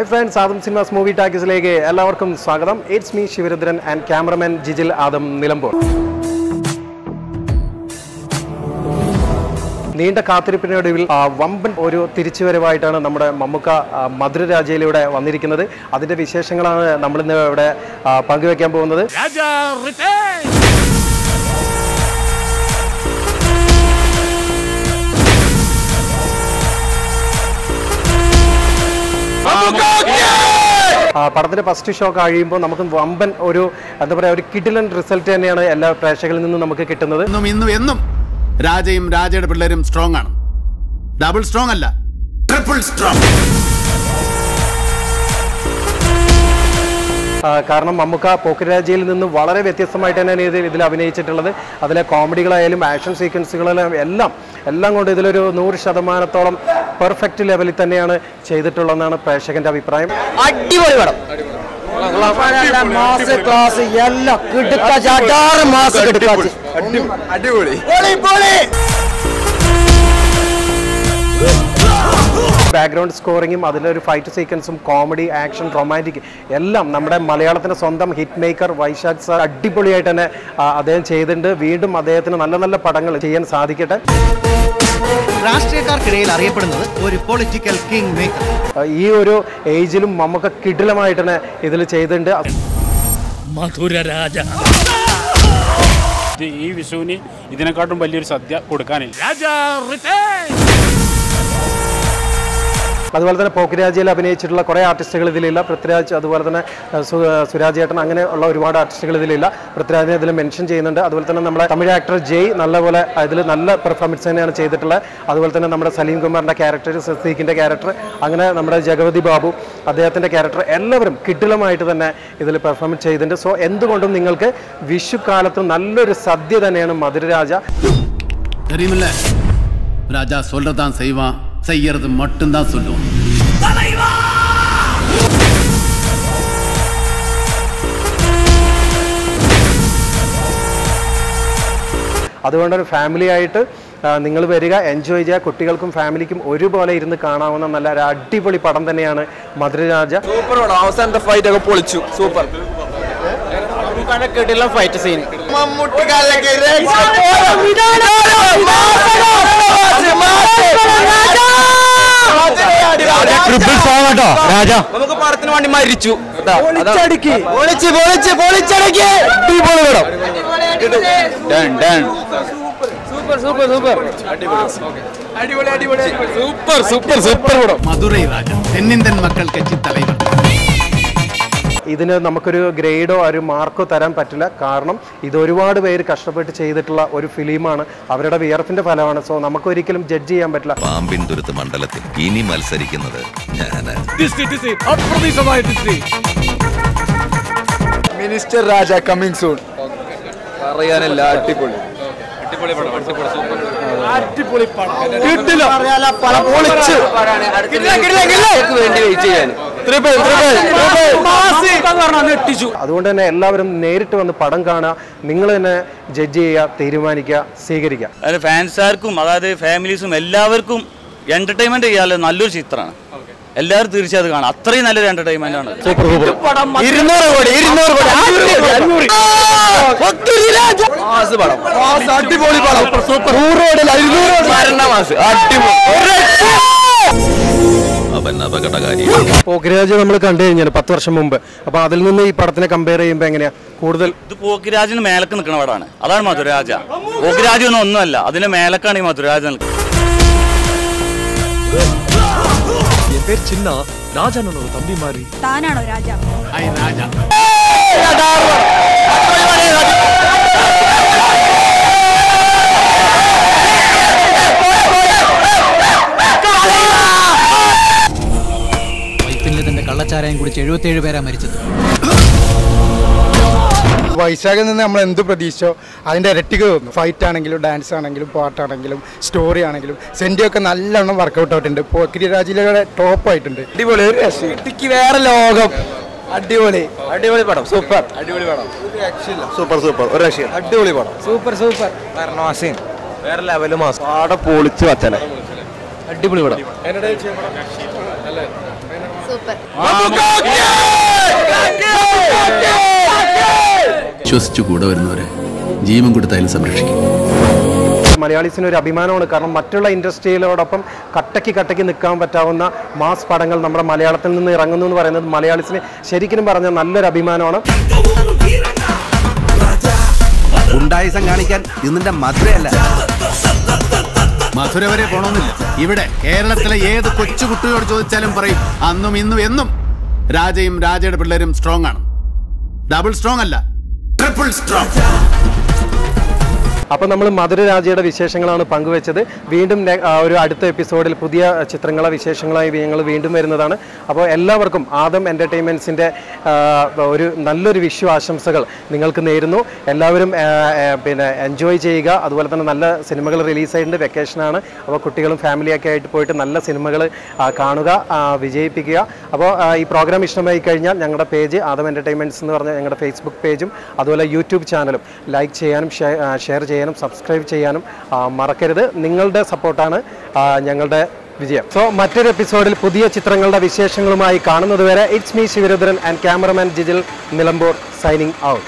Hi friends Adam cinemas movie ടാക്കീസിലേക്ക് എല്ലാവർക്കും സ്വാഗതം. It's me Shivarudran and cameraman Jijil Adam Nilambur നീണ്ട കാത്തിരിപ്പിനൊടുവിൽ വമ്പൻ ഒരു തിരിച്ചുവരവായിട്ടാണ് നമ്മുടെ മമ്മുക്ക മധുര മധുരരാജയിലൂടെ വന്നിരിക്കുന്നത്. അതിന്റെ വിശേഷങ്ങളാണ് നമ്മളിന്ന് ഇവിടെ പങ്കുവെക്കാൻ പോകുന്നത്. പടത്തിന്റെ ഫസ്റ്റ് ഷോ കഴിയുമ്പോൾ നമുക്ക് വമ്പൻ ഒരു എന്താ പറയുക ഒരു കിഡിലൻ റിസൾട്ട് തന്നെയാണ് എല്ലാ പ്രേക്ഷകരിൽ നിന്നും നമുക്ക് കിട്ടുന്നത്. ഇന്നും ഇന്നും എന്നും രാജയും രാജയുടെ പിള്ളേരും സ്ട്രോങ് ആണ്. ഡബിൾ സ്ട്രോങ് അല്ല ട്രിപ്പിൾ സ്ട്രോങ് കാരണം മമ്മൂക്ക പോക്കരാജയിൽ നിന്ന് വളരെ വ്യത്യസ്തമായിട്ട് തന്നെയാണ് ഇതിൽ ഇതിൽ അഭിനയിച്ചിട്ടുള്ളത്. അതിലെ കോമഡികളായാലും ആക്ഷൻ സീക്വൻസുകളായാലും എല്ലാം എല്ലാം കൊണ്ട് ഇതിലൊരു നൂറ് ശതമാനത്തോളം പെർഫെക്റ്റ് ലെവലിൽ തന്നെയാണ് ചെയ്തിട്ടുള്ളതെന്നാണ് പ്രേക്ഷകന്റെ അഭിപ്രായം. അടിപൊളി പടം. മാസ് ക്ലാസ് എല്ലാം മാസ് അടിപൊളി ബാക്ക്ഗ്രൗണ്ട് സ്കോറിങ്ങും അതിലൊരു ഫൈറ്റ് സീക്വൻസും കോമഡി ആക്ഷൻ റൊമാന്റിക് എല്ലാം നമ്മുടെ മലയാളത്തിന്റെ സ്വന്തം ഹിറ്റ് മേക്കർ വൈശാഖ് സാർ അടിപൊളിയായിട്ട് തന്നെ അദ്ദേഹം ചെയ്തിട്ടുണ്ട്. വീണ്ടും അദ്ദേഹത്തിന് നല്ല നല്ല പടങ്ങൾ ചെയ്യാൻ സാധിക്കട്ടെ. രാഷ്ട്രീയക്കാർക്കിടയിൽ അറിയപ്പെടുന്നത് ഒരു പൊളിറ്റിക്കൽ കിങ് മേക്കർ ഈ ഒരു ഏജിലും നമുക്ക് കിടിലമായിട്ട് തന്നെ ഇതിൽ ചെയ്തിട്ടുണ്ട്. മധുര രാജ ഈ വിഷുവിന് ഇതിനെക്കാട്ടും വലിയൊരു സദ്യ കൊടുക്കാനില്ല. രാജ അതുപോലെ തന്നെ പോക്കിരാജയിൽ അഭിനയിച്ചിട്ടുള്ള കുറേ ആർട്ടിസ്റ്റുകൾ ഇതിലില്ല. പൃഥ്വിരാജ് അതുപോലെ തന്നെ സുരാജ് ഏട്ടൻ അങ്ങനെ ഉള്ള ഒരുപാട് ആർട്ടിസ്റ്റുകൾ ഇതിലില്ല. പൃഥ്വിരാജിനെ ഇതിൽ മെൻഷൻ ചെയ്യുന്നുണ്ട്. അതുപോലെ തന്നെ നമ്മുടെ തമിഴ് ആക്ടർ ജയ് നല്ലപോലെ അതിൽ നല്ല പെർഫോമൻസ് തന്നെയാണ് ചെയ്തിട്ടുള്ളത് അതുപോലെ തന്നെ നമ്മുടെ സലീം കുമാറിന്റെ ക്യാരക്ടർ സസീഖിന്റെ ക്യാരക്ടർ അങ്ങനെ നമ്മുടെ ജഗവതി ബാബു അദ്ദേഹത്തിന്റെ ക്യാരക്ടർ എല്ലാവരും കിട്ടിലമായിട്ട് തന്നെ ഇതിൽ പെർഫോം ചെയ്തിട്ടുണ്ട്. സോ എന്തുകൊണ്ടും നിങ്ങൾക്ക് വിഷു കാലത്ത് നല്ലൊരു സദ്യ തന്നെയാണ് മധുരരാജ. രാജാ സൊല്ലതാൻ സൈവാ. செய்யறது மட்டும்தான் சொல்லுவான் അതുകൊണ്ട് ഒരു ഫാമിലി ആയിട്ട് നിങ്ങൾ വരിക എൻജോയ് ചെയ്യുക കുട്ടികൾക്കും ഫാമിലിക്കും ഒരുപോലെ ഇരുന്ന് കാണാവുന്ന നല്ല ഒരു അടിപൊളി പടം തന്നെയാണ് മധുരരാജ സൂപ്പർ പടം അവസാനത്തെ ഫൈറ്റ് ഒക്കെ പൊളിച്ചു സൂപ്പർ കണക്കിട്ടില്ല ഫൈറ്റ് സീൻ നമുക്ക് പടത്തിന് വേണ്ടി മരിച്ചു. Super super super. Super super super Madurai Raja Thennindhan Makkal Katchi Thalaivar ഇതിന് നമുക്കൊരു ഗ്രേഡോ ഒരു മാർക്കോ തരാൻ പറ്റില്ല. കാരണം ഇത് ഒരുപാട് പേര് കഷ്ടപ്പെട്ട് ചെയ്തിട്ടുള്ള ഒരു ഫിലിമാണ്. അവരുടെ വിയർപ്പിന്റെ ഫലമാണ്. സോ നമുക്ക് ഒരിക്കലും ജഡ്ജ് ചെയ്യാൻ പറ്റില്ല. പാമ്പിൻ തുരുത്ത് മണ്ഡലത്തിൽ ഇനി മത്സരിക്കുന്നത് മിനിസ്റ്റർ രാജ കമ്മിങ് സൂൺ പറയാനല്ല അടിപൊളി. കിട്ടില്ല. പൊളിച്ച്. വേണ്ടി വെയിറ്റ് ചെയ്യാൻ. അതുകൊണ്ട് തന്നെ എല്ലാവരും നേരിട്ട് വന്ന് പടം കാണുക നിങ്ങൾ തന്നെ ജഡ്ജ് ചെയ്യുക തീരുമാനിക്കുക സ്വീകരിക്കുക. അതായത് ഫാൻസുകാർക്കും അതായത് ഫാമിലീസും എല്ലാവർക്കും എന്റർടൈൻമെന്റ് ചെയ്യാനുള്ള നല്ലൊരു ചിത്രമാണ്. എല്ലാവരും തീർച്ചയായും അത് കാണാം. അത്രയും നല്ലൊരു എന്റർടൈൻമെന്റ് ആണ്. ഇരുന്നൂറ് കോടി ഇരുന്നൂറ് കോടി മാസ് പടം. മാസ് അടിപൊളി പടം. സൂപ്പർ നൂറ് കോടി അടിപൊളി. അവൻ അപകടകാരി പോക്കിരാജ് നമ്മൾ കണ്ടു കഴിഞ്ഞാൽ പത്ത് വർഷം മുമ്പ് അപ്പൊ അതിൽ നിന്ന് ഈ പടത്തിനെ കമ്പയർ ചെയ്യുമ്പോൾ എങ്ങനെയാ കൂടുതൽ ഇത് പോക്കിരാജിന് മേലക്ക് നിൽക്കുന്ന പടമാണ് അതാണ് മധുരരാജ പോക്കിരാജ് ഒന്നും ഒന്നുമല്ല അതിന്റെ മേലക്കാണ് ഈ മധുരരാജ നിൽക്കുന്നത് താനാണോ രാജ ஐ ராஜா വൈപ്പിനിൽ കൂടി കുടിച്ച് എഴുപത്തേഴ് പേരാ മരിച്ചത്. വൈശാഖിൽ നിന്ന് നമ്മൾ എന്ത് പ്രതീക്ഷിച്ചോ അതിന്റെ ഇരട്ടിക്ക് തോന്നുന്നു. ഫൈറ്റ് ആണെങ്കിലും ഡാൻസ് ആണെങ്കിലും പാട്ടാണെങ്കിലും സ്റ്റോറി ആണെങ്കിലും സെന്റിയൊക്കെ നല്ലോണം വർക്കൗട്ട് ആയിട്ടുണ്ട്. പോക്കിരി രാജിലൂടെ ടോപ്പ് ആയിട്ടുണ്ട്. അടിപൊളി ഒരു. ഇടുക്കി വേറെ ലോകം. അടിപൊളി. അടിപൊളി പടം. സൂപ്പർ അടിപൊളി പടം. സൂപ്പർ സൂപ്പർ ഒരു രക്ഷയില്ല. അടിപൊളി പടം. സൂപ്പർ സൂപ്പർ മാസം വേറെ ലെവൽ മാസം. ആടെ പൊളിച്ച് വച്ചനെ അടിപൊളി പടം. സൂപ്പർ. വിശ്വസിച്ചു കൂടെ വരുന്നവരെ ജീവൻ കൊടുത്തായാലും സംരക്ഷിക്കും. മലയാളീസിന് ഒരു അഭിമാനമാണ്. കാരണം മറ്റുള്ള ഇൻഡസ്ട്രിയിലോടൊപ്പം കട്ടയ്ക്ക് കട്ടയ്ക്ക് നിൽക്കാൻ പറ്റാവുന്ന മാസ് പടങ്ങൾ നമ്മുടെ മലയാളത്തിൽ നിന്ന് ഇറങ്ങുന്നു എന്ന് പറയുന്നത് മലയാളീസിന് ശരിക്കും പറഞ്ഞാൽ നല്ലൊരു അഭിമാനമാണ്. ഉണ്ടായിസം കാണിക്കാൻ ഇതിന്റെ മധുരയല്ല. മധുര വരെ പോണമെന്നില്ല ഇവിടെ കേരളത്തിലെ ഏത് കൊച്ചു കുട്ടിയോട് ചോദിച്ചാലും പറയും അന്നും ഇന്നും എന്നും രാജയും രാജയുടെ പിള്ളേരും സ്ട്രോങ് ആണ്. ഡബിൾ സ്ട്രോങ് അല്ല. ട്രിപ്പിൾ സ്ട്രോങ് അപ്പോൾ നമ്മൾ മധുരരാജയുടെ വിശേഷങ്ങളാണ് പങ്കുവെച്ചത്. വീണ്ടും നെ- ആ, ഒരു അടുത്ത എപ്പിസോഡിൽ പുതിയ ചിത്രങ്ങളെ വിശേഷങ്ങളായി ഞങ്ങൾ വീണ്ടും വരുന്നതാണ്. അപ്പോൾ എല്ലാവർക്കും ആദം എന്റർടൈൻമെന്റ്സിന്റെ ഒരു നല്ലൊരു വിഷു ആശംസകൾ നിങ്ങൾക്ക് നേരുന്നു. എല്ലാവരും ആ, ആ, പിന്നെ എൻജോയ് ചെയ്യുക. അതുപോലെ തന്നെ നല്ല സിനിമകൾ റിലീസായിട്ടുണ്ട് വെക്കേഷനാണ് അപ്പോൾ കുട്ടികളും ഫാമിലിയൊക്കെ ആയിട്ട് പോയിട്ട് നല്ല സിനിമകൾ കാണുക ആ, വിജയിപ്പിക്കുക. അപ്പോൾ ആ, ഈ പ്രോഗ്രാം ഇഷ്ടമായി കഴിഞ്ഞാൽ ഞങ്ങളുടെ പേജ് ആദം എന്റർടൈൻമെന്റ്സ് എന്ന് പറഞ്ഞ ഞങ്ങളുടെ ഫേസ്ബുക്ക് പേജും അതുപോലെ യൂട്യൂബ് ചാനലും ലൈക്ക് ചെയ്യാനും ഷെയർ ചെയ്യാനും സബ്സ്ക്രൈബ് ചെയ്യാനും മറക്കരുത്. നിങ്ങളുടെ സപ്പോർട്ടാണ് ഞങ്ങളുടെ വിജയം. സോ മറ്റൊരു എപ്പിസോഡിൽ പുതിയ ചിത്രങ്ങളുടെ വിശേഷങ്ങളുമായി കാണുന്നതുവരെ it's me Shivarudran and cameraman Jijil Nilambur signing out